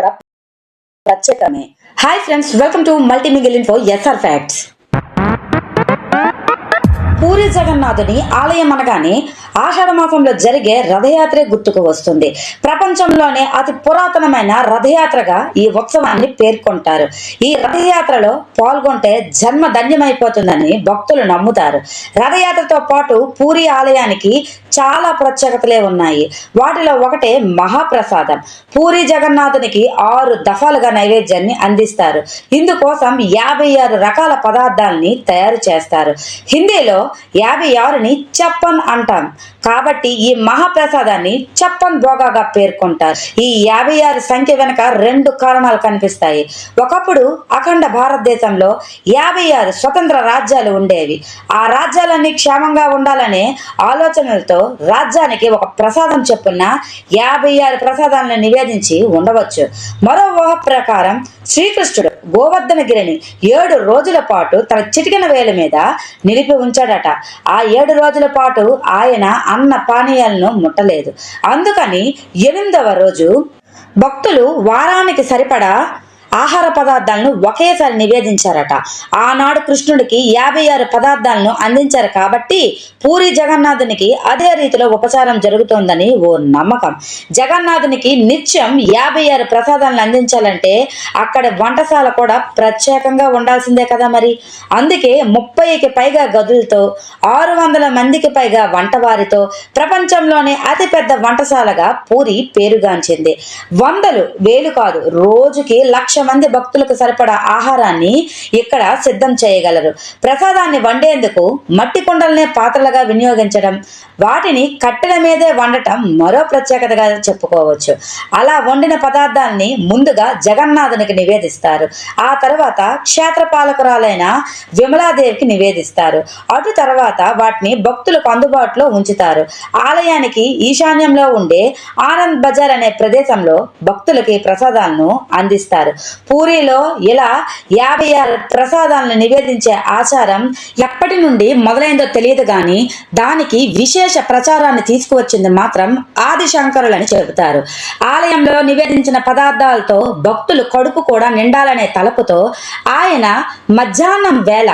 కూడా ప్రత్యేకమే. Hi friends welcome to multi mingle info SR facts Puri జగన్నాథుని ఆలయం అనగానే ఆషాఢ మాసంలో జరిగే రథయాత్రే గుర్తుకు వస్తుంది. ప్రపంచంలోనే అతి పురాతనమైన రథయాత్రగా ఈ ఉత్సవాన్ని పేర్కొంటారు. ఈ రథయాత్రలో పాల్గొంటే జన్మ ధన్యమైపోతుందని భక్తులు నమ్ముతారు. రథయాత్రతో పాటు పూరి ఆలయానికి చాలా ప్రత్యేకతలే ఉన్నాయి. వాటిలో ఒకటే మహాప్రసాదం. పూరి జగన్నాథునికి ఆరు దఫాలుగా నైవేద్యాన్ని అందిస్తారు. ఇందుకోసం యాభై ఆరు రకాల పదార్థాలని తయారు చేస్తారు. హిందీలో యాభై ఆరుని చప్పన్ అంటాం. కాబట్టి ఈ మహాప్రసాదాన్ని చప్పన్ భోగాగా పేర్కొంటారు. ఈ యాభై ఆరు సంఖ్య వెనుక రెండు కారణాలు కనిపిస్తాయి. ఒకప్పుడు అఖండ భారతదేశంలో యాభై ఆరు స్వతంత్ర రాజ్యాలు ఉండేవి. ఆ రాజ్యాలన్నీ క్షేమంగా ఉండాలనే ఆలోచనలతో రాజ్యానికి ఒక ప్రసాదం చెప్పున యాభై ఆరు ప్రసాదాలను నివేదించి ఉండవచ్చు. మరో ఊహ ప్రకారం శ్రీకృష్ణుడు గోవర్ధనగిరిని ఏడు రోజుల పాటు తన చిటికిన వేల మీద నిలిపి ఉంచాడట. ఆ ఏడు రోజుల పాటు ఆయన అన్న పానీయాలను ముట్టలేదు. అందుకని ఎనిమిదవ రోజు భక్తులు వారానికి సరిపడా ఆహార పదార్థాలను ఒకేసారి నివేదించారట. ఆనాడు కృష్ణుడికి యాభై ఆరు పదార్థాలను అందించారు కాబట్టి పూరి జగన్నాథునికి అదే రీతిలో ఉపచారం జరుగుతోందని ఓ నమ్మకం. జగన్నాథునికి నిత్యం యాభై ఆరు ప్రసాదాలను అందించాలంటే అక్కడ వంటశాల కూడా ప్రత్యేకంగా ఉండాల్సిందే కదా మరి. అందుకే ముప్పైకి పైగా గదులతో ఆరు వందల మందికి పైగా వంటవారితో ప్రపంచంలోనే అతిపెద్ద వంటశాలగా పూరి పేరుగాంచింది. వందలు వేలు కాదు రోజుకి లక్ష మంది భక్తులకు సరిపడా ఆహారాన్ని ఇక్కడ సిద్ధం చేయగలరు. ప్రసాదాన్ని వండేందుకు మట్టి కుండలనే పాత్రలుగా వినియోగించడం వాటిని కట్టెల మీదే వండటం మరో ప్రత్యేకతగా చెప్పుకోవచ్చు. అలా వండిన పదార్థాన్ని ముందుగా జగన్నాథునికి నివేదిస్తారు. ఆ తర్వాత క్షేత్రపాలకురాలైన విమలాదేవికి నివేదిస్తారు. అటు తర్వాత వాటిని భక్తులకు అందుబాటులో ఉంచుతారు. ఆలయానికి ఈశాన్యంలో ఉండే ఆనంద్ బజార్ అనే ప్రదేశంలో భక్తులకి ప్రసాదాలను అందిస్తారు. పూరిలో ఇలా యాభై ఆరు ప్రసాదాలను నివేదించే ఆచారం ఎప్పటి నుండి మొదలైందో తెలియదు కానీ దానికి విశేష ప్రచారాన్ని తీసుకువచ్చింది మాత్రం ఆది శంకరులని చెబుతారు. ఆలయంలో నివేదించిన పదార్థాలతో భక్తులు కడుపు కూడా నిండాలనే తలపుతో ఆయన మధ్యాహ్నం వేళ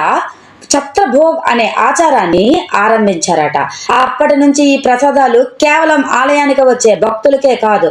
ఛత్రభోగ్ అనే ఆచారాన్ని ఆరంభించారట. అప్పటి నుంచి ఈ ప్రసాదాలు కేవలం ఆలయానికి వచ్చే భక్తులకే కాదు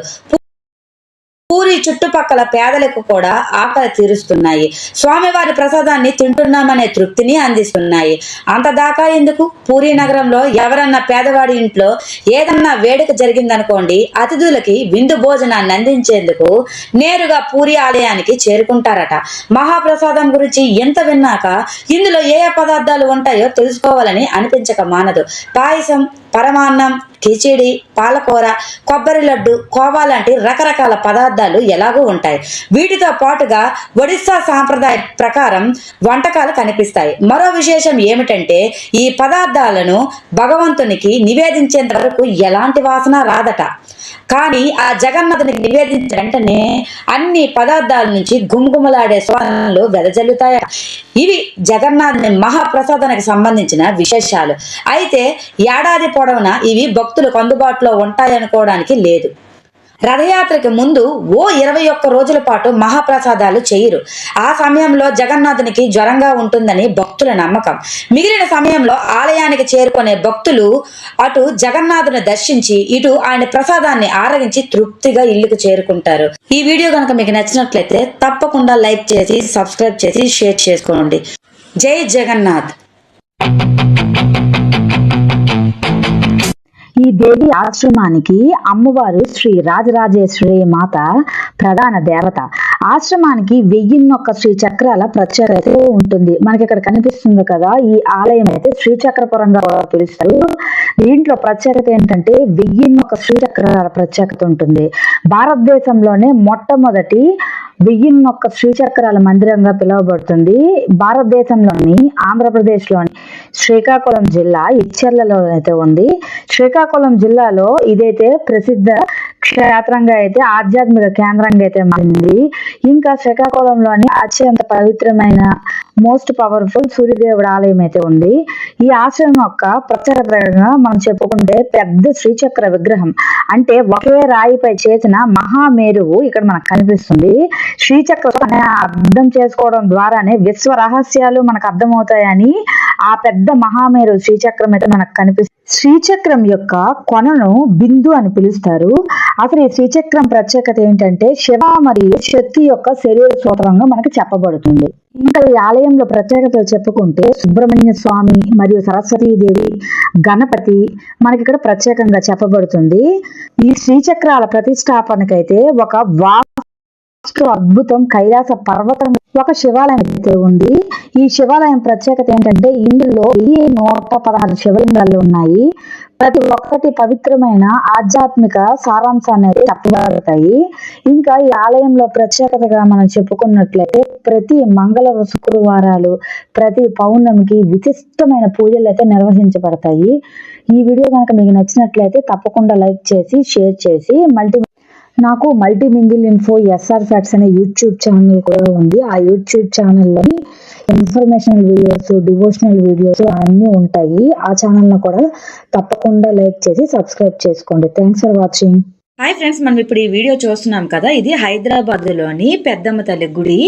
పూరి చుట్టుపక్కల పేదలకు కూడా ఆకలి తీరుస్తున్నాయి. స్వామివారి ప్రసాదాన్ని తింటున్నామనే తృప్తిని అందిస్తున్నాయి. అంతదాకా ఎందుకు? పూరి నగరంలో ఎవరన్నా పేదవాడి ఇంట్లో ఏదన్నా వేడుక జరిగిందనుకోండి అతిథులకి విందు భోజనాన్ని అందించేందుకు నేరుగా పూరి ఆలయానికి చేరుకుంటారట. మహాప్రసాదం గురించి ఎంత విన్నాక ఇందులో ఏ ఏ పదార్థాలు ఉంటాయో తెలుసుకోవాలని అనిపించక మానదు. పాయసం పరమాన్నం కిచిడి పాలకూర కొబ్బరి లడ్డు కోవా లాంటి రకరకాల పదార్థాలు ఎలాగూ ఉంటాయి. వీటితో పాటుగా ఒడిస్సా సాంప్రదాయ ప్రకారం వంటకాలు కనిపిస్తాయి. మరో విశేషం ఏమిటంటే ఈ పదార్థాలను భగవంతునికి నివేదించేంత వరకు ఎలాంటి వాసన రాదట. కానీ ఆ జగన్నాథునికి నివేదించిన వెంటనే అన్ని పదార్థాల నుంచి గుమగుమలాడే స్వాలు వెదజల్లుతాయి ఇవి జగన్నాథుని మహాప్రసాదానికి సంబంధించిన విశేషాలు. అయితే ఏడాది పొడవునా? ఇవి భక్తులకు అందుబాటులో ఉంటాయనుకోవడానికి లేదు. రథయాత్రకి ముందు ఓ ఇరవై ఒక్క రోజుల పాటు మహాప్రసాదాలు చేయరు. ఆ సమయంలో జగన్నాథునికి జ్వరంగా ఉంటుందని భక్తుల నమ్మకం. మిగిలిన సమయంలో ఆలయానికి చేరుకునే భక్తులు అటు జగన్నాథుని దర్శించి ఇటు ఆయన ప్రసాదాన్ని ఆరగించి తృప్తిగా ఇల్లుకు చేరుకుంటారు. ఈ వీడియో కనుక మీకు నచ్చినట్లయితే తప్పకుండా లైక్ చేసి సబ్స్క్రైబ్ చేసి షేర్ చేసుకోండి. జై జగన్నాథ్! ఈ దేవి ఆశ్రమానికి అమ్మవారు శ్రీ రాజరాజేశ్వరి మాత ప్రధాన దేవత. ఆశ్రమానికి వెయ్యిన్నొక్క శ్రీ చక్రాల ప్రత్యేకత ఉంటుంది. మనకి ఇక్కడ కనిపిస్తుంది కదా ఈ ఆలయం అయితే శ్రీచక్రపురంగా కూడా పిలుస్తారు. దీంట్లో ప్రత్యేకత ఏంటంటే వెయ్యిన్నొక్క శ్రీచక్రాల ప్రత్యేకత ఉంటుంది. భారతదేశంలోనే మొట్టమొదటి వెయ్యిన్నొక్క శ్రీచక్రాల మందిరంగా పిలువబడుతుంది. భారతదేశంలోని ఆంధ్రప్రదేశ్లోని శ్రీకాకుళం జిల్లా ఇచ్చర్లలో అయితే ఉంది. శ్రీకాకుళం జిల్లాలో ఇదైతే ప్రసిద్ధ క్షేత్రంగా అయితే ఆధ్యాత్మిక కేంద్రంగా అయితే మారింది. ఇంకా శ్రీకాకుళంలోని అత్యంత పవిత్రమైన మోస్ట్ పవర్ఫుల్ సూర్యదేవుడు ఆలయం అయితే ఉంది. ఈ ఆశ్రమం యొక్క ప్రత్యేకతగా మనం చెప్పుకుంటే పెద్ద శ్రీచక్ర విగ్రహం. అంటే ఒకే రాయిపై చేసిన మహామేరువు ఇక్కడ మనకు కనిపిస్తుంది. శ్రీచక్ర అర్థం చేసుకోవడం ద్వారానే విశ్వ రహస్యాలు మనకు అర్థమవుతాయని ఆ పెద్ద మహామేరు శ్రీచక్రం అయితే మనకు కనిపిస్తుంది. శ్రీచక్రం యొక్క కొనను బిందు అని పిలుస్తారు. అసలు ఈ శ్రీచక్రం ప్రత్యేకత ఏంటంటే శివ మరియు శక్తి యొక్క శరీర సూత్రంగా మనకి చెప్పబడుతుంది. ఇంకా ఈ ఆలయంలో ప్రత్యేకతలు చెప్పుకుంటే సుబ్రహ్మణ్య స్వామి మరియు సరస్వతీదేవి గణపతి మనకి ఇక్కడ ప్రత్యేకంగా చెప్పబడుతుంది. ఈ శ్రీచక్రాల ప్రతిష్టాపనకైతే ఒక వా అద్భుతం కైలాస పర్వతం ఒక శివాలయం అయితే ఉంది. ఈ శివాలయం ప్రత్యేకత ఏంటంటే ఇందులో వెయ్యి నూట పదహారు శివలింగాలు ఉన్నాయి. ప్రతి ఒక్కటి పవిత్రమైన ఆధ్యాత్మిక సారాంశాన్ని అయితే చెప్పబడతాయి ఇంకా ఈ ఆలయంలో ప్రత్యేకతగా మనం చెప్పుకున్నట్లయితే ప్రతి మంగళ శుక్రవారాలు ప్రతి పౌర్ణమికి విశిష్టమైన పూజలు అయితే నిర్వహించబడతాయి. ఈ వీడియో కనుక మీకు నచ్చినట్లయితే తప్పకుండా లైక్ చేసి షేర్ చేసి మల్టీ నాకు multi mingle info S R facts అనే యూట్యూబ్ ఛానల్ కూడా ఉంది. ఆ యూట్యూబ్ ఛానల్లోని ఇన్ఫర్మేషనల్ వీడియోస్ డివోషనల్ వీడియోస్ అన్నీ ఉంటాయి. ఆ ఛానల్ను కూడా తప్పకుండా లైక్ చేసి సబ్స్క్రైబ్ చేసుకోండి. Thanks for watching hi friends మనం ఇప్పుడు ఈ వీడియో చూస్తున్నాం కదా. ఇది హైదరాబాద్లోని పెద్దమ్మ తల్లి గుడి.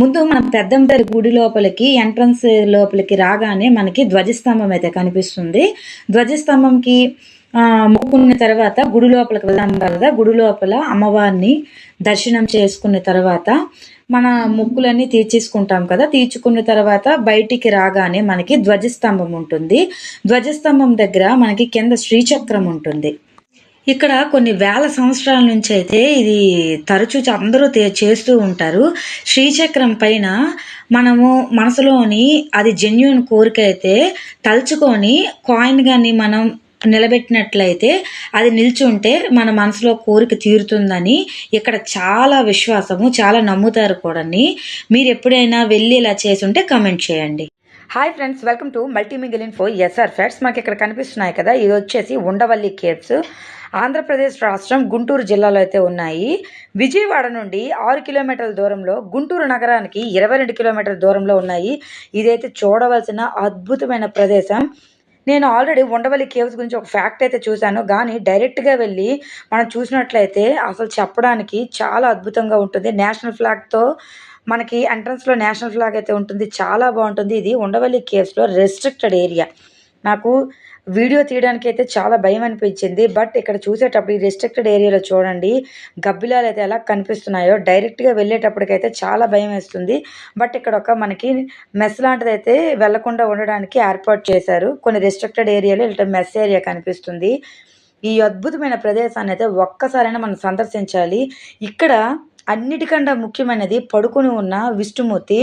ముందు మనం పెద్దమ్మ తల్లి గుడి లోపలికి ఎంట్రన్స్ లోపలికి రాగానే మనకి ధ్వజస్తంభం అయితే కనిపిస్తుంది. ధ్వజస్తంభంకి మొక్కుకున్న తర్వాత గుడి లోపలికి వెళ్దాం కదా. గుడి లోపల అమ్మవారిని దర్శనం చేసుకున్న తర్వాత మన మొక్కులన్నీ తీర్చేసుకుంటాం కదా. తీర్చుకున్న తర్వాత బయటికి రాగానే మనకి ధ్వజస్తంభం ఉంటుంది. ధ్వజస్తంభం దగ్గర మనకి కింద శ్రీచక్రం ఉంటుంది. ఇక్కడ కొన్ని వేల సంవత్సరాల నుంచి అయితే ఇది తరచూ అందరూ చేస్తూ ఉంటారు. శ్రీచక్రం పైన మనము మనసులోని అది జెన్యున్ కోరిక అయితే తలుచుకొని కాయిన్ కానీ మనం నిలబెట్టినట్లయితే అది నిల్చుంటే మన మనసులో కోరిక తీరుతుందని ఇక్కడ చాలా విశ్వాసము చాలా నమ్ముతారు కూడా మీరు ఎప్పుడైనా వెళ్ళి ఇలా చేసి ఉంటే కమెంట్ చేయండి hi friends welcome to multi mingle info SR facts మనకి ఇక్కడ కనిపిస్తున్నాయి కదా ఇది వచ్చేసి ఉండవల్లి కేవ్స్. ఆంధ్రప్రదేశ్ రాష్ట్రం గుంటూరు జిల్లాలో అయితే ఉన్నాయి. విజయవాడ నుండి ఆరు కిలోమీటర్ల దూరంలో గుంటూరు నగరానికి ఇరవై రెండు కిలోమీటర్ల దూరంలో ఉన్నాయి. ఇదైతే చూడవలసిన అద్భుతమైన ప్రదేశం. నేను ఆల్రెడీ ఉండవల్లి కేవ్స్ గురించి ఒక ఫ్యాక్ట్ అయితే చూశాను. కానీ డైరెక్ట్గా వెళ్ళి మనం చూసినట్లయితే అసలు చెప్పడానికి చాలా అద్భుతంగా ఉంటుంది. నేషనల్ ఫ్లాగ్తో మనకి ఎంట్రన్స్లో నేషనల్ ఫ్లాగ్ అయితే ఉంటుంది. చాలా బాగుంటుంది. ఇది ఉండవల్లి కేవ్స్లో రెస్ట్రిక్టెడ్ ఏరియా నాకు వీడియో తీయడానికి అయితే చాలా భయం అనిపించింది. బట్ ఇక్కడ చూసేటప్పుడు ఈ రిస్ట్రిక్టెడ్ ఏరియాలో చూడండి గబ్బిలాలు అయితే ఎలా కనిపిస్తున్నాయో డైరెక్ట్గా వెళ్ళేటప్పటికైతే చాలా భయం వేస్తుంది. బట్ ఇక్కడ ఒక మనకి మెస్ లాంటిది అయితే వెళ్ళకుండా ఉండడానికి ఏర్పాటు చేశారు. కొన్ని రిస్ట్రిక్టెడ్ ఏరియాలో ఇట్లా మెస్ ఏరియా కనిపిస్తుంది. ఈ అద్భుతమైన ప్రదేశాన్ని అయితే ఒక్కసారైనా మనం సందర్శించాలి. ఇక్కడ అన్నిటికన్నా ముఖ్యమైనది పడుకుని ఉన్న విష్ణుమూర్తి.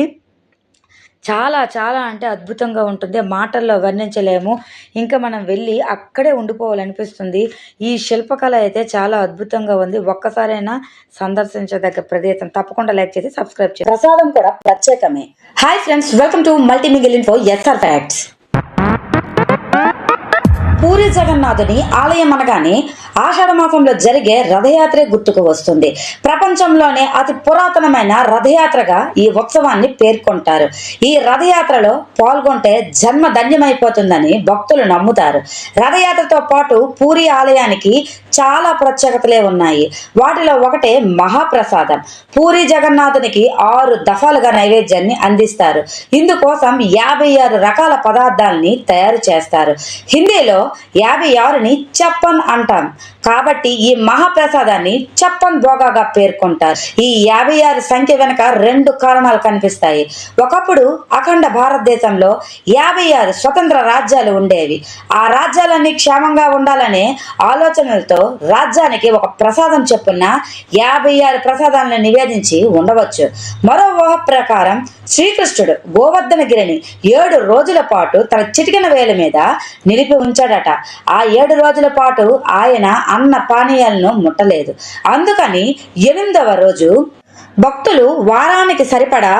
చాలా చాలా అంటే అద్భుతంగా ఉంటుంది. మాటల్లో వర్ణించలేము. ఇంకా మనం వెళ్ళి అక్కడే ఉండిపోవాలనిపిస్తుంది. ఈ శిల్పకళ అయితే చాలా అద్భుతంగా ఉంది. ఒక్కసారైనా సందర్శించదగ్గ ప్రదేశం తప్పకుండా లైక్ చేసి సబ్స్క్రైబ్ చేసి ప్రసాదం కూడా ప్రత్యేకమే. Hi friends welcome to multi mingle four SR facts Puri జగన్నాథుని ఆలయం అనగానే ఆషాఢ మాసంలో జరిగే రథయాత్రే గుర్తుకు వస్తుంది. ప్రపంచంలోనే అతి పురాతనమైన రథయాత్రగా ఈ ఉత్సవాన్ని పేర్కొంటారు. ఈ రథయాత్రలో పాల్గొంటే జన్మ ధన్యమైపోతుందని భక్తులు నమ్ముతారు. రథయాత్రతో పాటు పూరి ఆలయానికి చాలా ప్రత్యేకతలే ఉన్నాయి. వాటిలో ఒకటే మహాప్రసాదం. పూరి జగన్నాథునికి ఆరు దఫాలుగా నైవేద్యాన్ని అందిస్తారు. ఇందుకోసం యాభై ఆరు రకాల పదార్థాలని తయారు చేస్తారు. హిందీలో యాభై ఆరుని చెప్పన్ అంటాం. కాబట్టి ఈ మహాప్రసాదాన్ని చప్పన్ భోగాగా పేర్కొంటారు. ఈ యాభై ఆరు సంఖ్య వెనుక రెండు కారణాలు కనిపిస్తాయి. ఒకప్పుడు అఖండ భారతదేశంలో యాభై ఆరు స్వతంత్ర రాజ్యాలు ఉండేవి. ఆ రాజ్యాలన్నీ క్షేమంగా ఉండాలనే ఆలోచనలతో రాజ్యానికి ఒక ప్రసాదం చెప్పున్న యాభై ఆరు ప్రసాదాలను నివేదించి ఉండవచ్చు. మరో ఊహ ప్రకారం శ్రీకృష్ణుడు గోవర్ధనగిరిని ఏడు రోజుల పాటు తన చిటికిన వేల మీద నిలిపి ఉంచాడట. ఆ ఏడు రోజుల పాటు ఆయన అన్న పానీయాలను ముట్టలేదు. అందుకని ఎనిమిదవ రోజు భక్తులు వారానికి సరిపడా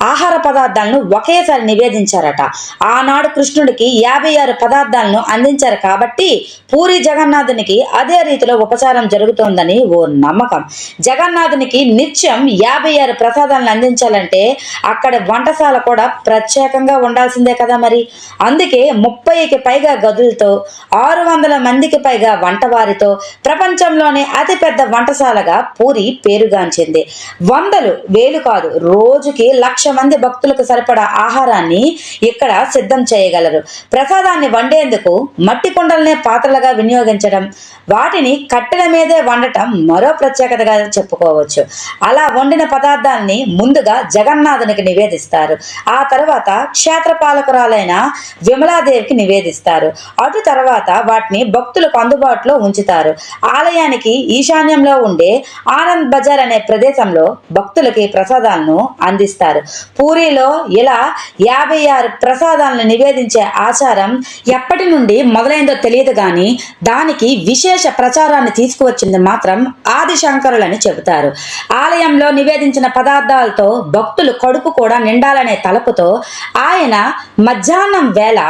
ఆహార పదార్థాలను ఒకేసారి నివేదించారట. ఆనాడు కృష్ణుడికి యాభై ఆరు పదార్థాలను అందించారు కాబట్టి పూరి జగన్నాథునికి అదే రీతిలో ఉపచారం జరుగుతోందని ఓ నమ్మకం. జగన్నాథునికి నిత్యం యాభై ఆరు ప్రసాదాలను అందించాలంటే అక్కడ వంటశాల కూడా ప్రత్యేకంగా ఉండాల్సిందే కదా మరి. అందుకే ముప్పైకి పైగా గదులతో ఆరు వందల మందికి పైగా వంటవారితో ప్రపంచంలోనే అతిపెద్ద వంటశాలగా పూరి పేరుగాంచింది. వందలు వేలు కాదు రోజుకి లక్ష మంది భక్తులకు సరిపడా ఆహారాన్ని ఇక్కడ సిద్ధం చేయగలరు. ప్రసాదాన్ని వండేందుకు మట్టి కుండలనే పాత్రలుగా వినియోగించడం వాటిని కట్టెల మీదే వండటం మరో ప్రత్యేకతగా చెప్పుకోవచ్చు. అలా వండిన పదార్థాన్ని ముందుగా జగన్నాథునికి నివేదిస్తారు. ఆ తర్వాత క్షేత్రపాలకురాలైన విమలాదేవికి నివేదిస్తారు. అటు తర్వాత వాటిని భక్తులకు అందుబాటులో ఉంచుతారు. ఆలయానికి ఈశాన్యంలో ఉండే ఆనంద్ బజార్ అనే ప్రదేశంలో భక్తులకి ప్రసాదాలను అందిస్తారు. పూరిలో ఇలా యాభై ఆరు ప్రసాదాలను నివేదించే ఆచారం ఎప్పటి నుండి మొదలైందో తెలియదు కానీ దానికి విశేష ప్రచారాన్ని తీసుకువచ్చింది మాత్రం ఆది శంకరులని చెబుతారు. ఆలయంలో నివేదించిన పదార్థాలతో భక్తులు కడుపు కూడా నిండాలనే తలపుతో ఆయన మధ్యాహ్నం వేళ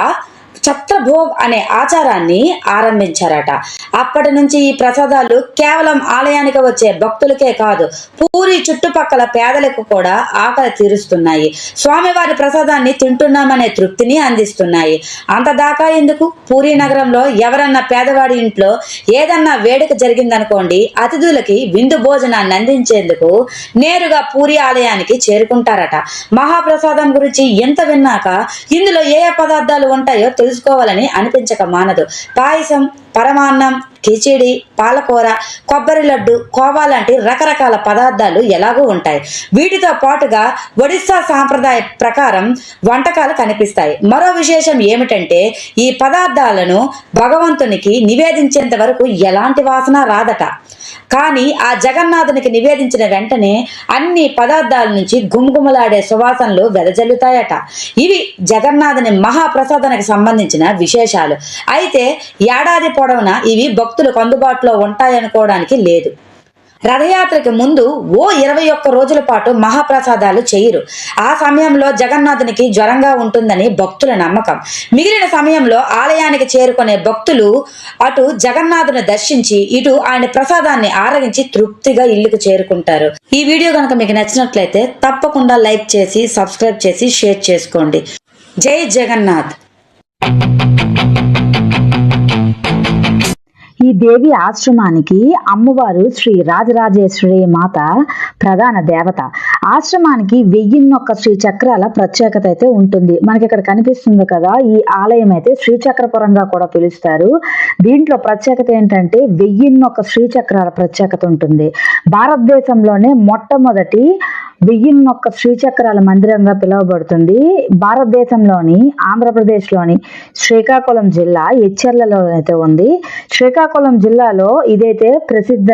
ఛత్రభోగ్ అనే ఆచారాన్ని ఆరంభించారట. అప్పటి నుంచి ఈ ప్రసాదాలు కేవలం ఆలయానికి వచ్చే భక్తులకే కాదు పూరి చుట్టుపక్కల పేదలకు కూడా ఆకలి తీరుస్తున్నాయి. స్వామివారి ప్రసాదాన్ని తింటున్నామనే తృప్తిని అందిస్తున్నాయి. అంతదాకా ఎందుకు? పూరి నగరంలో ఎవరన్నా పేదవాడి ఇంట్లో ఏదన్నా వేడుక జరిగిందనుకోండి అతిథులకి విందు భోజనాన్ని అందించేందుకు నేరుగా పూరి ఆలయానికి చేరుకుంటారట. మహాప్రసాదం గురించి ఎంత విన్నాక ఇందులో ఏ ఏ పదార్థాలు ఉంటాయో తెలుసుకోవాలని అనిపించక మానదు. పాయసం పరమాన్నం కిచిడి పాలకూర కొబ్బరి లడ్డు కోవా లాంటి రకరకాల పదార్థాలు ఎలాగూ ఉంటాయి. వీటితో పాటుగా ఒడిస్సా సాంప్రదాయ ప్రకారం వంటకాలు కనిపిస్తాయి. మరో విశేషం ఏమిటంటే ఈ పదార్థాలను భగవంతునికి నివేదించేంత వరకు ఎలాంటి వాసన రాదట. కానీ ఆ జగన్నాథునికి నివేదించిన వెంటనే అన్ని పదార్థాల నుంచి గుమ్గుమలాడే సువాసనలు వెదజల్లుతాయట. ఇవి జగన్నాథుని మహాప్రసాదానికి సంబంధించిన విశేషాలు. అయితే ఏడాది పొడవున ఇవి భక్తులకు అందుబాటులో ఉంటాయనుకోవడానికి లేదు. రథయాత్రకి ముందు ఓ ఇరవై ఒక్క రోజుల పాటు మహాప్రసాదాలు చేయరు. ఆ సమయంలో జగన్నాథునికి జ్వరంగా ఉంటుందని భక్తుల నమ్మకం. మిగిలిన సమయంలో ఆలయానికి చేరుకునే భక్తులు అటు జగన్నాథుని దర్శించి ఇటు ఆయన ప్రసాదాన్ని ఆరగించి తృప్తిగా ఇల్లుకు చేరుకుంటారు. ఈ వీడియో కనుక మీకు నచ్చినట్లయితే తప్పకుండా లైక్ చేసి సబ్స్క్రైబ్ చేసి షేర్ చేసుకోండి. జై జగన్నాథ్! ఈ దేవి ఆశ్రమానికి అమ్మవారు శ్రీ రాజరాజేశ్వరి మాత ప్రధాన దేవత. ఆశ్రమానికి వెయ్యిన్నొక్క శ్రీ చక్రాల ప్రత్యేకత అయితే ఉంటుంది. మనకి ఇక్కడ కనిపిస్తుంది కదా ఈ ఆలయం అయితే శ్రీచక్రపురంగా కూడా పిలుస్తారు. దీంట్లో ప్రత్యేకత ఏంటంటే వెయ్యిన్నొక్క శ్రీచక్రాల ప్రత్యేకత ఉంటుంది. భారతదేశంలోనే మొట్టమొదటి వెయ్యిన్నొక్క శ్రీచక్రాల మందిరంగా పిలువబడుతుంది. భారతదేశంలోని ఆంధ్రప్రదేశ్లోని శ్రీకాకుళం జిల్లా ఎచ్చెర్లలో అయితే ఉంది. శ్రీకాకుళం జిల్లాలో ఇదైతే ప్రసిద్ధ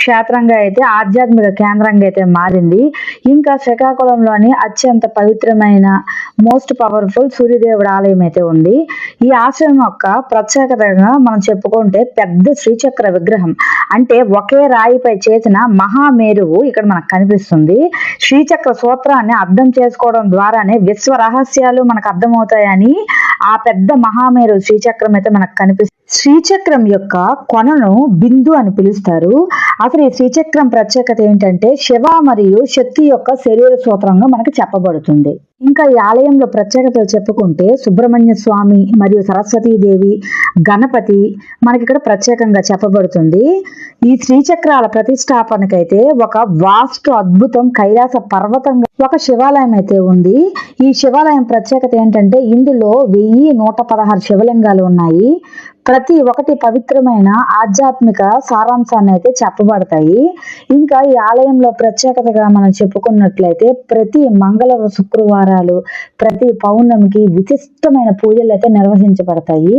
క్షేత్రంగా అయితే ఆధ్యాత్మిక కేంద్రంగా అయితే మారింది. ఇంకా శ్రీకాకుళంలోని అత్యంత పవిత్రమైన మోస్ట్ పవర్ఫుల్ సూర్యదేవుడు ఆలయం అయితే ఉంది. ఈ ఆశ్రమం యొక్క ప్రత్యేకతగా మనం చెప్పుకుంటే పెద్ద శ్రీచక్ర విగ్రహం. అంటే ఒకే రాయిపై చేసిన మహామేరువు ఇక్కడ మనకు కనిపిస్తుంది. శ్రీచక్ర సూత్రాన్ని అర్థం చేసుకోవడం ద్వారానే విశ్వ రహస్యాలు మనకు అర్థమవుతాయని ఆ పెద్ద మహామేరు శ్రీచక్రం అయితే మనకు కనిపిస్తుంది. శ్రీచక్రం యొక్క కొనను బిందు అని పిలుస్తారు. అసలు ఈ శ్రీచక్రం ప్రత్యేకత ఏంటంటే శివ మరియు శక్తి యొక్క శరీర సూత్రంగా మనకు చెప్పబడుతుంది. ఇంకా ఈ ఆలయంలో ప్రత్యేకతలు చెప్పుకుంటే సుబ్రహ్మణ్య స్వామి మరియు సరస్వతీదేవి గణపతి మనకి ఇక్కడ ప్రత్యేకంగా చెప్పబడుతుంది. ఈ శ్రీచక్రాల ప్రతిష్టాపనకైతే ఒక వాస్తు అద్భుతం కైలాస పర్వతంగా ఒక శివాలయం అయితే ఉంది. ఈ శివాలయం ప్రత్యేకత ఏంటంటే ఇందులో వెయ్యి నూట పదహారు శివలింగాలు ఉన్నాయి. ప్రతి ఒక్కటి పవిత్రమైన ఆధ్యాత్మిక సారాంశాన్ని అయితే చెప్పబడతాయి. ఇంకా ఈ ఆలయంలో ప్రత్యేకతగా మనం చెప్పుకున్నట్లయితే ప్రతి మంగళ శుక్రవారాలు ప్రతి పౌర్ణమికి విశిష్టమైన పూజలు అయితే నిర్వహించబడతాయి.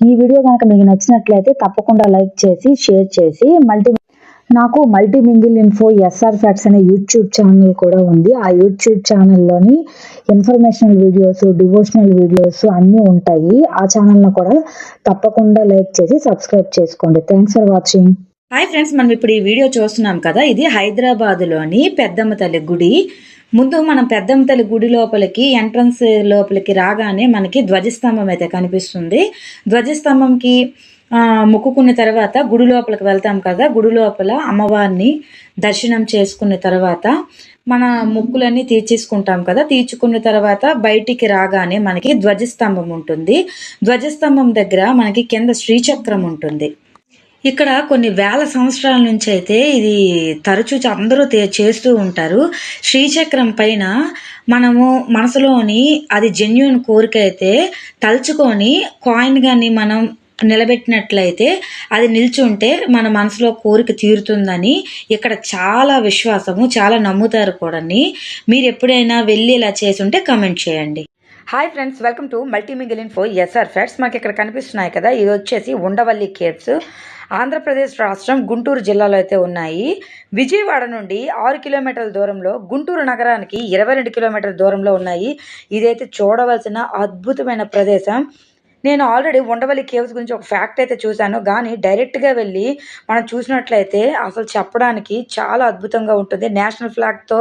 ఈ వీడియో కనుక మీకు నచ్చినట్లయితే తప్పకుండా లైక్ చేసి షేర్ చేసి మల్టీ నాకు multi mingle info S R facts అనే యూట్యూబ్ ఛానల్ కూడా ఉంది. ఆ యూట్యూబ్ ఛానల్లోని ఇన్ఫర్మేషనల్ వీడియోస్ డివోషనల్ వీడియోస్ అన్నీ ఉంటాయి. ఆ ఛానల్ను కూడా తప్పకుండా లైక్ చేసి సబ్స్క్రైబ్ చేసుకోండి. Thanks for watching hi friends మనం ఇప్పుడు ఈ వీడియో చూస్తున్నాం కదా. ఇది హైదరాబాద్లోని పెద్దమ్మ తల్లి గుడి. ముందు మనం పెద్దమ్మ తల్లి గుడి లోపలికి ఎంట్రన్స్ లోపలికి రాగానే మనకి ధ్వజస్తంభం అయితే కనిపిస్తుంది. ధ్వజస్తంభంకి మొక్కుకున్న తర్వాత గుడి లోపలికి వెళ్తాం కదా గుడి లోపల అమ్మవారిని దర్శనం చేసుకున్న తర్వాత మన మొక్కులన్నీ తీర్చేసుకుంటాం కదా. తీర్చుకున్న తర్వాత బయటికి రాగానే మనకి ధ్వజస్తంభం ఉంటుంది. ధ్వజస్తంభం దగ్గర మనకి కింద శ్రీచక్రం ఉంటుంది. ఇక్కడ కొన్ని వేల సంవత్సరాల నుంచి అయితే ఇది తరచూ అందరూ చేస్తూ ఉంటారు. శ్రీచక్రం పైన మనము మనసులోని అది జెన్యున్ కోరిక అయితే తలుచుకొని కాయిన్ కానీ మనం నిలబెట్టినట్లయితే అది నిల్చుంటే మన మనసులో కోరిక తీరుతుందని ఇక్కడ చాలా విశ్వాసము చాలా నమ్ముతారు కూడాని మీరు ఎప్పుడైనా వెళ్ళి ఇలా చేసుంటే కమెంట్ చేయండి. Hi friends welcome to multi four SR facts మనకి ఇక్కడ కనిపిస్తున్నాయి కదా. ఇది వచ్చేసి ఉండవల్లి కేవ్స్. ఆంధ్రప్రదేశ్ రాష్ట్రం గుంటూరు జిల్లాలో అయితే ఉన్నాయి. విజయవాడ నుండి ఆరు కిలోమీటర్ల దూరంలో గుంటూరు నగరానికి ఇరవై రెండు కిలోమీటర్ల దూరంలో ఉన్నాయి. ఇదైతే చూడవలసిన అద్భుతమైన ప్రదేశం. నేను ఆల్రెడీ ఉండవల్లి కేవ్స్ గురించి ఒక ఫ్యాక్ట్ అయితే చూశాను. కానీ డైరెక్ట్గా వెళ్ళి మనం చూసినట్లయితే అసలు చెప్పడానికి చాలా అద్భుతంగా ఉంటుంది. నేషనల్ ఫ్లాగ్తో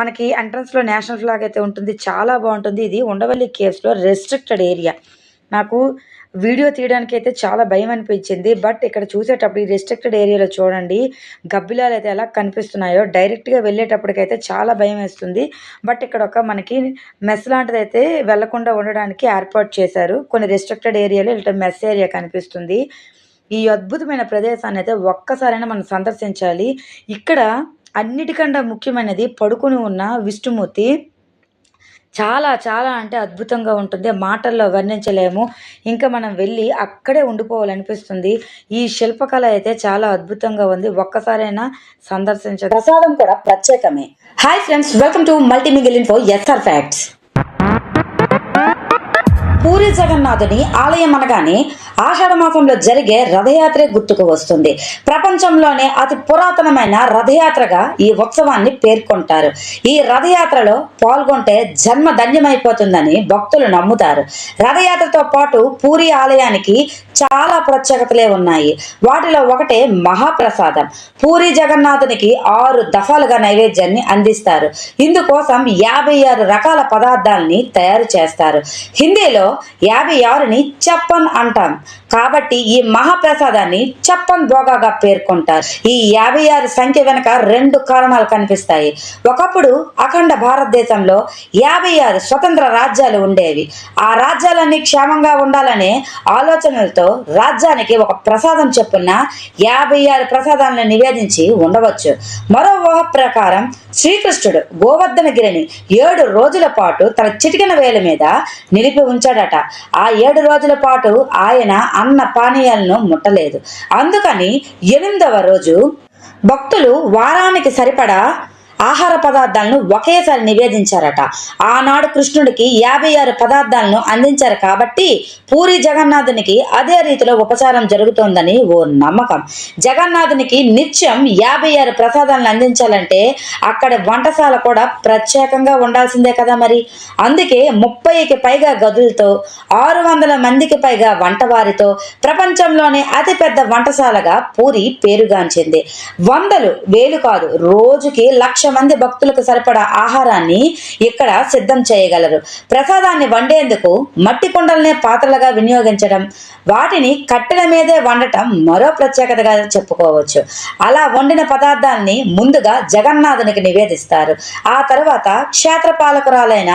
మనకి ఎంట్రన్స్లో నేషనల్ ఫ్లాగ్ అయితే ఉంటుంది. చాలా బాగుంటుంది. ఇది ఉండవల్లి కేవ్స్లో రెస్ట్రిక్టెడ్ ఏరియా నాకు వీడియో తీయడానికి అయితే చాలా భయం అనిపించింది. బట్ ఇక్కడ చూసేటప్పుడు ఈ రెస్ట్రిక్టెడ్ ఏరియాలో చూడండి గబ్బిలాలు అయితే ఎలా కనిపిస్తున్నాయో డైరెక్ట్గా వెళ్ళేటప్పటికైతే చాలా భయం వేస్తుంది. బట్ ఇక్కడ ఒక మనకి మెస్ లాంటిది అయితే వెళ్ళకుండా ఉండడానికి ఏర్పాటు చేశారు. కొన్ని రెస్ట్రిక్టెడ్ ఏరియాలో ఇట్లా మెస్ ఏరియా కనిపిస్తుంది. ఈ అద్భుతమైన ప్రదేశాన్ని అయితే ఒక్కసారైనా మనం సందర్శించాలి. ఇక్కడ అన్నిటికన్నా ముఖ్యమైనది పడుకుని ఉన్న విష్ణుమూర్తి. చాలా చాలా అంటే అద్భుతంగా ఉంటుంది. మాటల్లో వర్ణించలేము. ఇంకా మనం వెళ్ళి అక్కడే ఉండిపోవాలనిపిస్తుంది. ఈ శిల్పకళ అయితే చాలా అద్భుతంగా ఉంది. ఒక్కసారైనా సందర్శించ ప్రసాదం కూడా ప్రత్యేకమే. Hi friends welcome to multi mingle info SR facts Puri జగన్నాథుని ఆలయం అనగానే ఆషాఢ మాసంలో జరిగే రథయాత్రే గుర్తుకు వస్తుంది. ప్రపంచంలోనే అతి పురాతనమైన రథయాత్రగా ఈ ఉత్సవాన్ని పేర్కొంటారు. ఈ రథయాత్రలో పాల్గొంటే జన్మ ధన్యమైపోతుందని భక్తులు నమ్ముతారు. రథయాత్రతో పాటు పూరి ఆలయానికి చాలా ప్రత్యేకతలే ఉన్నాయి. వాటిలో ఒకటే మహాప్రసాదం. పూరి జగన్నాథునికి ఆరు దఫాలుగా నైవేద్యాన్ని అందిస్తారు. ఇందుకోసం యాభై ఆరు రకాల పదార్థాలని తయారు చేస్తారు. హిందీలో యాభై ఆరుని చెప్పన్ అంటాం. కాబట్టి ఈ మహాప్రసాదాన్ని చప్పన్ భోగాగా పేర్కొంటారు. ఈ యాభై ఆరు సంఖ్య వెనుక రెండు కారణాలు కనిపిస్తాయి. ఒకప్పుడు అఖండ భారతదేశంలో యాభై ఆరు స్వతంత్ర రాజ్యాలు ఉండేవి. ఆ రాజ్యాలన్నీ క్షేమంగా ఉండాలనే ఆలోచనలతో రాజ్యానికి ఒక ప్రసాదం చెప్పున్న యాభై ఆరు ప్రసాదాలను నివేదించి ఉండవచ్చు. మరో ఊహ ప్రకారం శ్రీకృష్ణుడు గోవర్ధనగిరిని ఏడు రోజుల పాటు తన చిటికిన వేల మీద నిలిపి ఉంచాడట. ఆ ఏడు రోజుల పాటు ఆయన అన్న పానీయాలను ముట్టలేదు. అందుకని ఎనిమిదవ రోజు భక్తులు వారానికి సరిపడా ఆహార పదార్థాలను ఒకేసారి నివేదించారట. ఆనాడు కృష్ణుడికి యాభై ఆరు పదార్థాలను అందించారు కాబట్టి పూరి జగన్నాథునికి అదే రీతిలో ఉపచారం జరుగుతోందని ఓ నమ్మకం. జగన్నాథునికి నిత్యం యాభై ఆరు ప్రసాదాలను అందించాలంటే అక్కడ వంటశాల కూడా ప్రత్యేకంగా ఉండాల్సిందే కదా మరి. అందుకే ముప్పైకి పైగా గదులతో ఆరు వందల మందికి పైగా వంటవారితో ప్రపంచంలోనే అతిపెద్ద వంటశాలగా పూరి పేరుగాంచింది. వందలు వేలు కాదు రోజుకి లక్ష మంది భక్తులకు సరిపడా ఆహారాన్ని ఇక్కడ సిద్ధం చేయగలరు. ప్రసాదాన్ని వండేందుకు మట్టి కుండలనే పాత్రలుగా వినియోగించడం వాటిని కట్టెల మీదే వండటం మరో ప్రత్యేకతగా చెప్పుకోవచ్చు. అలా వండిన పదార్థాన్ని ముందుగా జగన్నాథునికి నివేదిస్తారు. ఆ తర్వాత క్షేత్రపాలకురాలైన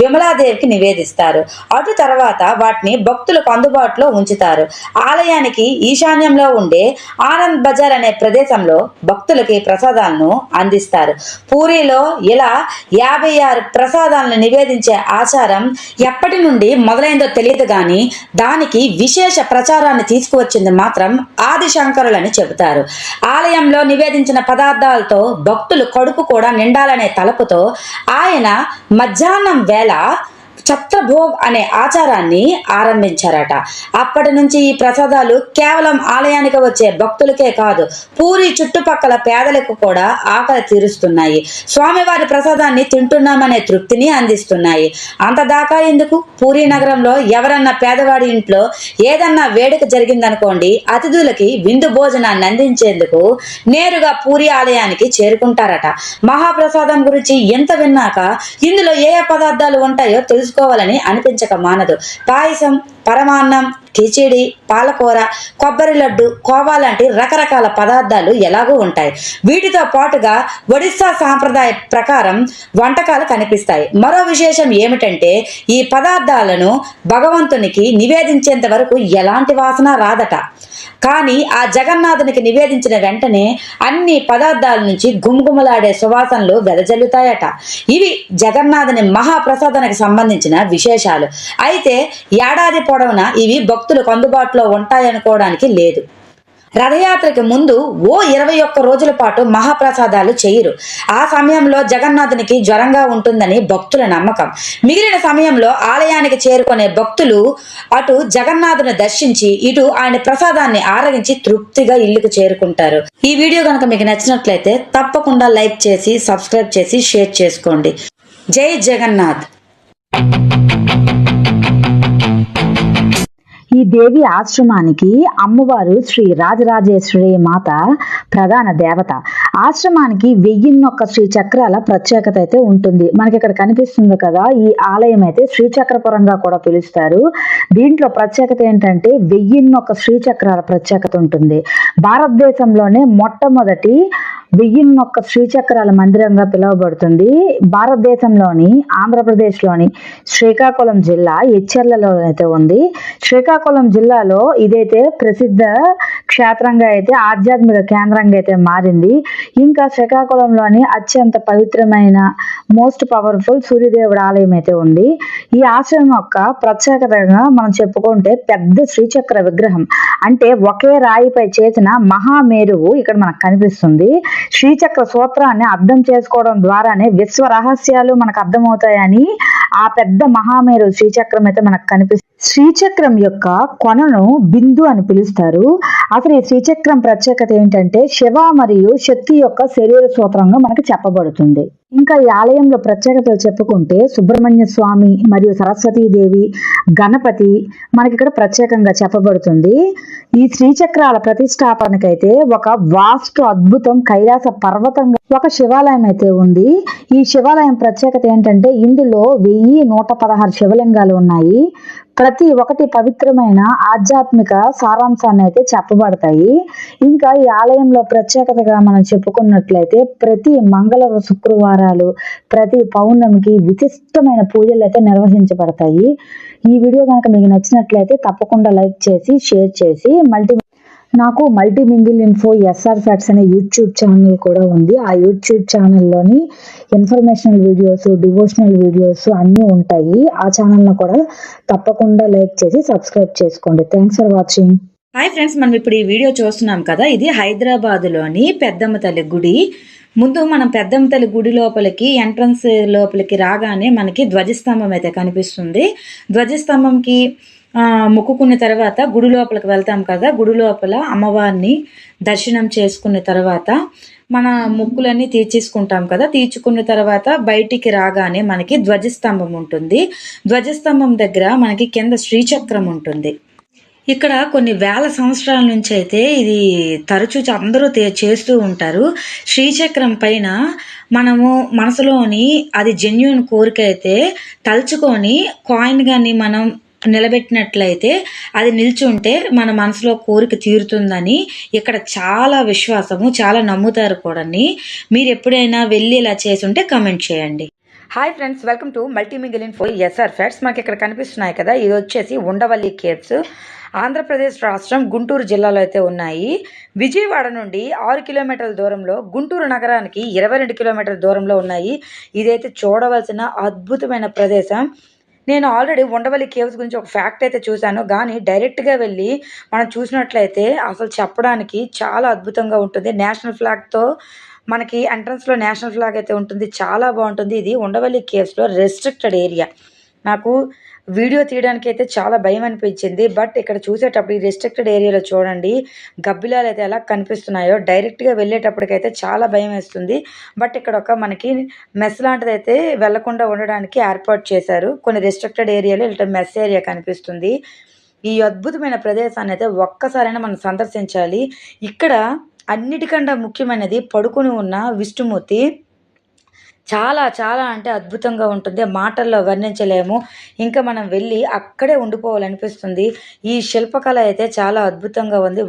విమలాదేవికి నివేదిస్తారు. అటు తర్వాత వాటిని భక్తులకు అందుబాటులో ఉంచుతారు. ఆలయానికి ఈశాన్యంలో ఉండే ఆనంద్ బజార్ అనే ప్రదేశంలో భక్తులకి ప్రసాదాలను అందిస్తారు. పూరిలో ఇలా యాభై ఆరు ప్రసాదాలను నివేదించే ఆచారం ఎప్పటి నుండి మొదలైందో తెలియదు కానీ దానికి విశేష ప్రచారాన్ని తీసుకువచ్చింది మాత్రం ఆది శంకరులని చెబుతారు. ఆలయంలో నివేదించిన పదార్థాలతో భక్తులు కడుపు కూడా నిండాలనే తలపుతో ఆయన మధ్యాహ్నం వేళ చత్రభోగ్ అనే ఆచారాన్ని ఆరంభించారట. అప్పటి నుంచి ఈ ప్రసాదాలు కేవలం ఆలయానికి వచ్చే భక్తులకే కాదు పూరి చుట్టుపక్కల పేదలకు కూడా ఆకలి తీరుస్తున్నాయి. స్వామివారి ప్రసాదాన్ని తింటున్నామనే తృప్తిని అందిస్తున్నాయి. అంతదాకా ఎందుకు? పూరి నగరంలో ఎవరన్నా పేదవాడి ఇంట్లో ఏదన్నా వేడుక జరిగిందనుకోండి అతిథులకి విందు భోజనాన్ని అందించేందుకు నేరుగా పూరి ఆలయానికి చేరుకుంటారట. మహాప్రసాదం గురించి ఎంత విన్నాక ఇందులో ఏ ఏ పదార్థాలు ఉంటాయో తెలుసు తెలుసుకోవాలని అనిపించక మానదు. పాయసం పరమాన్నం కిచిడి పాలకూర కొబ్బరి లడ్డు కోవా లాంటి రకరకాల పదార్థాలు ఎలాగూ ఉంటాయి. వీటితో పాటుగా ఒడిస్సా సాంప్రదాయ ప్రకారం వంటకాలు కనిపిస్తాయి. మరో విశేషం ఏమిటంటే ఈ పదార్థాలను భగవంతునికి నివేదించేంత వరకు ఎలాంటి వాసన రాదట. కానీ ఆ జగన్నాథునికి నివేదించిన వెంటనే అన్ని పదార్థాల నుంచి గుమగుమలాడే సువాసనలు వెదజల్లుతాయట. ఇవి జగన్నాథుని మహాప్రసాదానికి సంబంధించిన విశేషాలు. అయితే ఏడాది పొడవునా? ఇవి భక్తులకు అందుబాటులో ఉంటాయనుకోవడానికి లేదు. రథయాత్రకి ముందు ఓ ఇరవై ఒక్క రోజుల పాటు మహాప్రసాదాలు చేయరు. ఆ సమయంలో జగన్నాథునికి జ్వరంగా ఉంటుందని భక్తుల నమ్మకం. మిగిలిన సమయంలో ఆలయానికి చేరుకునే భక్తులు అటు జగన్నాథుని దర్శించి ఇటు ఆయన ప్రసాదాన్ని ఆరగించి తృప్తిగా ఇల్లుకు చేరుకుంటారు. ఈ వీడియో కనుక మీకు నచ్చినట్లయితే తప్పకుండా లైక్ చేసి సబ్స్క్రైబ్ చేసి షేర్ చేసుకోండి. జై జగన్నాథ్! ఈ దేవి ఆశ్రమానికి అమ్మవారు శ్రీ రాజరాజేశ్వరి మాత ప్రధాన దేవత. ఆశ్రమానికి వెయ్యిన్నొక్క శ్రీ చక్రాల ప్రత్యేకత అయితే ఉంటుంది. మనకి ఇక్కడ కనిపిస్తుంది కదా ఈ ఆలయం అయితే శ్రీచక్రపురంగా కూడా పిలుస్తారు. దీంట్లో ప్రత్యేకత ఏంటంటే వెయ్యిన్నొక్క శ్రీచక్రాల ప్రత్యేకత ఉంటుంది. భారతదేశంలోనే మొట్టమొదటి వెయ్యిన్నొక్క శ్రీచక్రాల మందిరంగా పిలువబడుతుంది. భారతదేశంలోని ఆంధ్రప్రదేశ్లోని శ్రీకాకుళం జిల్లా ఎచ్చెర్లలో అయితే ఉంది. శ్రీకాకుళం జిల్లాలో ఇదైతే ప్రసిద్ధ క్షేత్రంగా అయితే ఆధ్యాత్మిక కేంద్రంగా అయితే మారింది. ఇంకా శ్రీకాకుళంలోని అత్యంత పవిత్రమైన మోస్ట్ పవర్ఫుల్ సూర్యదేవుడు ఆలయం అయితే ఉంది. ఈ ఆశ్రమం యొక్క ప్రత్యేకతగా మనం చెప్పుకుంటే పెద్ద శ్రీచక్ర విగ్రహం. అంటే ఒకే రాయిపై చేసిన మహామేరువు ఇక్కడ మనకు కనిపిస్తుంది. శ్రీచక్ర సూత్రాన్ని అర్థం చేసుకోవడం ద్వారానే విశ్వ రహస్యాలు మనకు అర్థమవుతాయని ఆ పెద్ద మహామేరు శ్రీచక్రం అయితే మనకు కనిపిస్తుంది. శ్రీచక్రం యొక్క కొనను బిందు అని పిలుస్తారు. అసలు ఈ శ్రీచక్రం ప్రత్యేకత ఏంటంటే శివ మరియు శక్తి యొక్క శరీర సూత్రంగా మనకు చెప్పబడుతుంది. ఇంకా ఈ ఆలయంలో ప్రత్యేకతలు చెప్పుకుంటే సుబ్రహ్మణ్య స్వామి మరియు సరస్వతీదేవి గణపతి మనకి ఇక్కడ ప్రత్యేకంగా చెప్పబడుతుంది. ఈ శ్రీచక్రాల ప్రతిష్టాపనకైతే ఒక వాస్తు అద్భుతం కైలాస పర్వతంగా ఒక శివాలయం అయితే ఉంది. ఈ శివాలయం ప్రత్యేకత ఏంటంటే ఇందులో వెయ్యి నూట పదహారు శివలింగాలు ఉన్నాయి. ప్రతి ఒక్కటి పవిత్రమైన ఆధ్యాత్మిక సారాంశాన్ని అయితే చెప్పబడతాయి. ఇంకా ఈ ఆలయంలో ప్రత్యేకతగా మనం చెప్పుకున్నట్లయితే ప్రతి మంగళ శుక్రవారాలు ప్రతి పౌర్ణమికి విశిష్టమైన పూజలు అయితే నిర్వహించబడతాయి. ఈ వీడియో కనుక మీకు నచ్చినట్లయితే తప్పకుండా లైక్ చేసి షేర్ చేసి మల్టీ నాకు multi mingle info S R facts అనే యూట్యూబ్ ఛానల్ కూడా ఉంది. ఆ యూట్యూబ్ ఛానల్లోని ఇన్ఫర్మేషనల్ వీడియోస్ డివోషనల్ వీడియోస్ అన్నీ ఉంటాయి. ఆ ఛానల్ను కూడా తప్పకుండా లైక్ చేసి సబ్స్క్రైబ్ చేసుకోండి. Thanks for watching hi friends మనం ఇప్పుడు ఈ వీడియో చూస్తున్నాం కదా. ఇది హైదరాబాద్లోని పెద్దమ్మ తల్లి గుడి. ముందు మనం పెద్దమ్మ తల్లి గుడి లోపలికి ఎంట్రన్స్ లోపలికి రాగానే మనకి ధ్వజస్తంభం అయితే కనిపిస్తుంది. ధ్వజస్తంభంకి మొక్కుకున్న తర్వాత గుడి లోపలికి వెళ్తాం కదా గుడి లోపల అమ్మవారిని దర్శనం చేసుకున్న తర్వాత మన మొక్కులన్నీ తీర్చేసుకుంటాం కదా. తీర్చుకున్న తర్వాత బయటికి రాగానే మనకి ధ్వజస్తంభం ఉంటుంది. ధ్వజస్తంభం దగ్గర మనకి కింద శ్రీచక్రం ఉంటుంది. ఇక్కడ కొన్ని వేల సంవత్సరాల నుంచి అయితే ఇది తరచూ అందరూ తే- చేస్తూ ఉంటారు. శ్రీచక్రం పైన మనము మనసులోని అది జెన్యున్ కోరిక అయితే తలుచుకొని కాయిన్ కానీ మనం నిలబెట్టినట్లయితే అది నిల్చుంటే మన మనసులో కోరిక తీరుతుందని ఇక్కడ చాలా విశ్వాసము చాలా నమ్ముతారు కూడా మీరు ఎప్పుడైనా వెళ్ళి ఇలా చేసుంటే కమెంట్ చేయండి. Hi friends welcome to multi mingle four SR facts మనకి ఇక్కడ కనిపిస్తున్నాయి కదా ఇది వచ్చేసి ఉండవల్లి కేవ్స్. ఆంధ్రప్రదేశ్ రాష్ట్రం గుంటూరు జిల్లాలో అయితే ఉన్నాయి. విజయవాడ నుండి ఆరు కిలోమీటర్ల దూరంలో గుంటూరు నగరానికి ఇరవై రెండు కిలోమీటర్ల దూరంలో ఉన్నాయి. ఇదైతే చూడవలసిన అద్భుతమైన ప్రదేశం. నేను ఆల్రెడీ ఉండవల్లి కేవ్స్ గురించి ఒక ఫ్యాక్ట్ అయితే చూశాను. కానీ డైరెక్ట్గా వెళ్ళి మనం చూసినట్లయితే అసలు చెప్పడానికి చాలా అద్భుతంగా ఉంటుంది. నేషనల్ ఫ్లాగ్తో మనకి ఎంట్రన్స్లో నేషనల్ ఫ్లాగ్ అయితే ఉంటుంది. చాలా బాగుంటుంది. ఇది ఉండవల్లి కేవ్స్లో రెస్ట్రిక్టెడ్ ఏరియా నాకు వీడియో తీయడానికి అయితే చాలా భయం అనిపించింది. బట్ ఇక్కడ చూసేటప్పుడు ఈ రెస్ట్రిక్టెడ్ ఏరియాలో చూడండి గబ్బిలాలు అయితే ఎలా కనిపిస్తున్నాయో డైరెక్ట్గా వెళ్ళేటప్పటికైతే చాలా భయం వేస్తుంది. బట్ ఇక్కడ ఒక మనకి మెస్ లాంటిది అయితే వెళ్ళకుండా ఉండడానికి ఏర్పాటు చేశారు. కొన్ని రెస్ట్రిక్టెడ్ ఏరియాలో ఇట్లా మెస్ ఏరియా కనిపిస్తుంది. ఈ అద్భుతమైన ప్రదేశాన్ని అయితే ఒక్కసారైనా మనం సందర్శించాలి. ఇక్కడ అన్నిటికన్నా ముఖ్యమైనది పడుకుని ఉన్న విష్ణుమూర్తి. చాలా చాలా అంటే అద్భుతంగా ఉంటుంది. మాటల్లో వర్ణించలేము. ఇంకా మనం వెళ్ళి అక్కడే ఉండిపోవాలనిపిస్తుంది. ఈ శిల్పకళ అయితే చాలా అద్భుతంగా ఉంది.